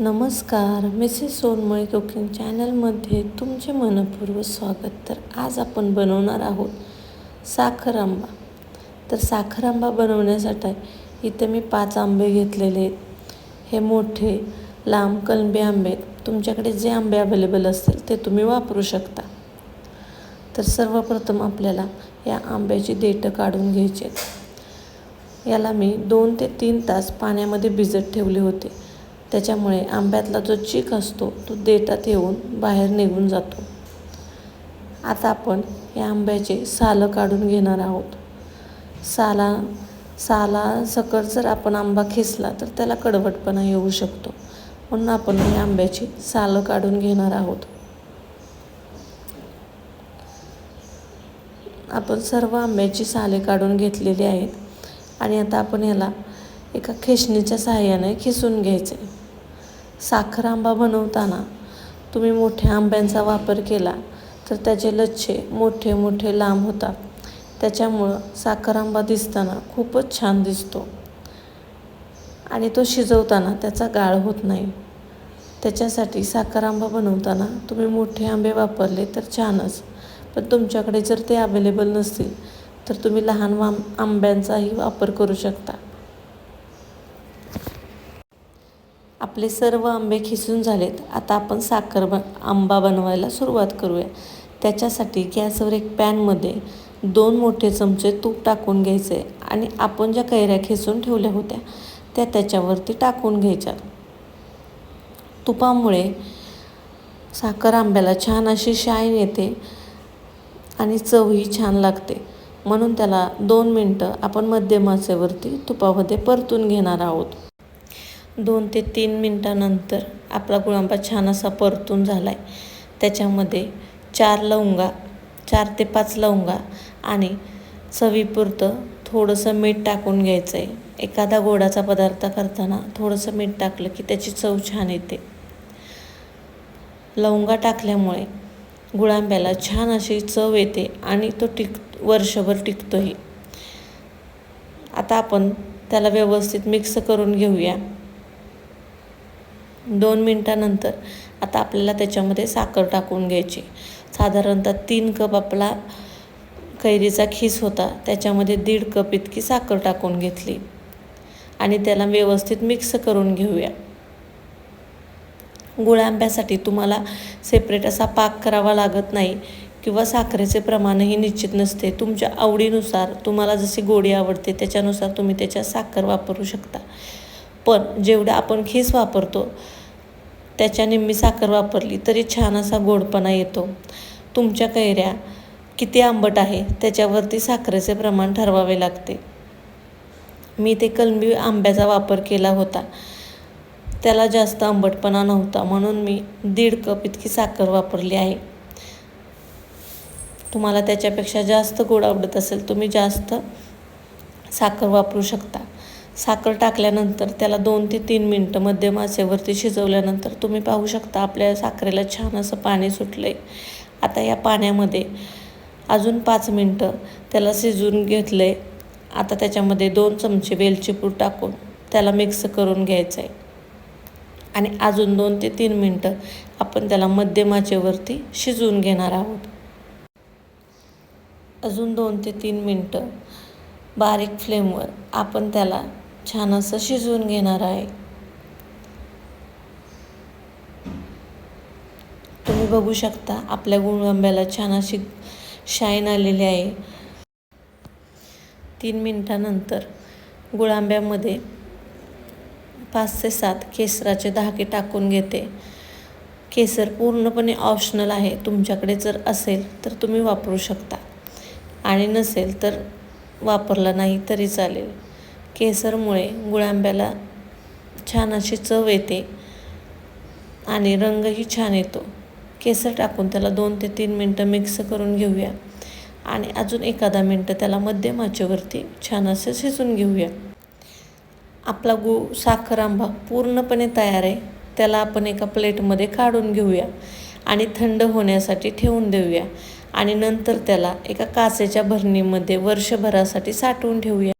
नमस्कार Mrs सोनमळे cooking चॅनलमध्ये तुमचे मनपूर्वक स्वागत. तर आज आपण बनवणार आहोत साखर आंबा तर साखर आंबा बनवण्यासाठी इथं मी पाच आंबे घेतलेले आहेत. हे मोठे लांब कलबे आंबे आहेत. तुमच्याकडे जे आंबे अवेलेबल असतील ते तुम्ही वापरू शकता. तर सर्वप्रथम आपल्याला या आंब्याची देठं काढून घ्यायची आहेत. याला मी दोन ते तीन तास पाण्यामध्ये भिजत ठेवले होते. त्याच्यामुळे आंब्यातला जो चीक असतो तो देठात येऊन बाहेर निघून जातो. आता आपण या आंब्याचे सालं काढून घेणार आहोत. साला साला सकट जर आपण आंबा खेचला तर त्याला कडवटपणा येऊ शकतो. म्हणून आपण या आंब्याची सालं काढून घेणार आहोत. आपण सर्व आंब्याची साले काढून घेतलेली आहेत. आणि आता आपण याला एका खेचणीच्या सहाय्याने खिसून आहे साखर आंबा बनवताना तुम्ही मोठ्या आंब्यांचा वापर केला तर त्याचे लच्छे मोठे मोठे लांब होतात. त्याच्यामुळं साखर आंबा दिसताना खूपच छान दिसतो. आणि तो शिजवताना त्याचा गाळ होत नाही. त्याच्यासाठी साखर आंबा बनवताना तुम्ही मोठे आंबे वापरले तर छानच. पण तुमच्याकडे जर ते अवेलेबल नसतील तर तुम्ही लहान वाम आंब्यांचाही वापर करू शकता. आपले सर्व आंबे खिसून झालेत. आता आपण साखर ब आंबा बनवायला सुरुवात करूया. त्याच्यासाठी गॅसवर एक पॅनमध्ये दोन मोठे चमचे तूप टाकून घ्यायचे आणि आपण ज्या कैऱ्या खिसून ठेवल्या होत्या त्या त्याच्यावरती टाकून घ्यायच्या. तुपामुळे साखर आंब्याला छान अशी शाईन येते आणि चवही छान लागते. म्हणून त्याला दोन मिनटं आपण मध्यम आचेवरती तुपामध्ये परतून घेणार आहोत. दोन ते तीन मिनटानंतर आपला गुळांबा छान असा परतून झाला आहे त्याच्यामध्ये चार लवंगा चार ते पाच लवंगा आणि चवीपुरतं थोडंसं मीठ टाकून घ्यायचं आहे एखादा गोडाचा पदार्थ करताना थोडंसं मीठ टाकलं की त्याची चव छान येते. लवंगा टाकल्यामुळे गुळांब्याला छान अशी चव येते आणि तो टिक वर्षभर टिकतोही. आता आपण त्याला व्यवस्थित मिक्स करून घेऊया. दोन मिनटानंतर आता आपल्याला त्याच्यामध्ये साखर टाकून घ्यायची. साधारणतः तीन कप आपला कैरीचा खीस होता त्याच्यामध्ये दीड कप इतकी साखर टाकून घेतली. आणि त्याला व्यवस्थित मिक्स करून घेऊया. गुळांब्यासाठी तुम्हाला सेपरेट असा पाक करावा लागत नाही किंवा साखरेचे प्रमाणही निश्चित नसते. तुमच्या आवडीनुसार तुम्हाला जशी गोडी आवडते त्याच्यानुसार तुम्ही त्याच्यात साखर वापरू शकता. पण जेवढं आपण खीस वापरतो त्याच्या निम्मी साखर वापरली तरी छान असा गोडपणा येतो. तुमच्या कैऱ्या किती आंबट आहे त्याच्यावरती साखरेचे प्रमाण ठरवावे लागते. मी ते कलमी आंब्याचा वापर केला होता. त्याला जास्त आंबटपणा नव्हता म्हणून मी दीड कप इतकी साखर वापरली आहे. तुम्हाला त्याच्यापेक्षा जास्त गोड आवडत असेल तुम्ही जास्त साखर वापरू शकता. साखर टाकल्यानंतर त्याला दोन ते तीन मिनटं मध्यम आचेवरती शिजवल्यानंतर तुम्ही पाहू शकता आपल्या साखरेला छान असं पाणी सुटलं आहे आता या पाण्यामध्ये अजून पाच मिनटं त्याला शिजवून घेतलं आहे आता त्याच्यामध्ये दोन चमचे वेलची पूड टाकून त्याला मिक्स करून घ्यायचं आहे आणि अजून दोन ते तीन मिनटं आपण त्याला मध्यम आचेवरती शिजवून घेणार आहोत. अजून दोन ते तीन मिनटं बारीक फ्लेमवर आपण त्याला छान असं शिजवून घेणार आहे. तुम्ही बघू शकता आपल्या गुळआंब्याला छान अशी शाईन आलेली आहे. तीन मिनटानंतर गुळांब्यामध्ये पाच ते सात केसराचे धागे टाकून घेते. केसर पूर्णपणे ऑप्शनल आहे. तुमच्याकडे जर असेल तर तुम्ही वापरू शकता. आणि नसेल तर वापरला नाही तरी चालेल. केसरमुळे गुळांब्याला छान अशी चव येते आणि रंगही छान येतो. केसर टाकून त्याला दोन ते तीन मिनटं मिक्स करून घेऊया आणि अजून एखादा मिनटं त्याला मध्यम आचेवरती छान असं शिजून घेऊया. आपला गु साखर आंबा पूर्णपणे तयार आहे. त्याला आपण एका प्लेटमध्ये काढून घेऊया आणि थंड होण्यासाठी ठेवून देऊया आणि नंतर त्याला एका काचेच्या भरणीमध्ये वर्षभरासाठी साठवून ठेवूया.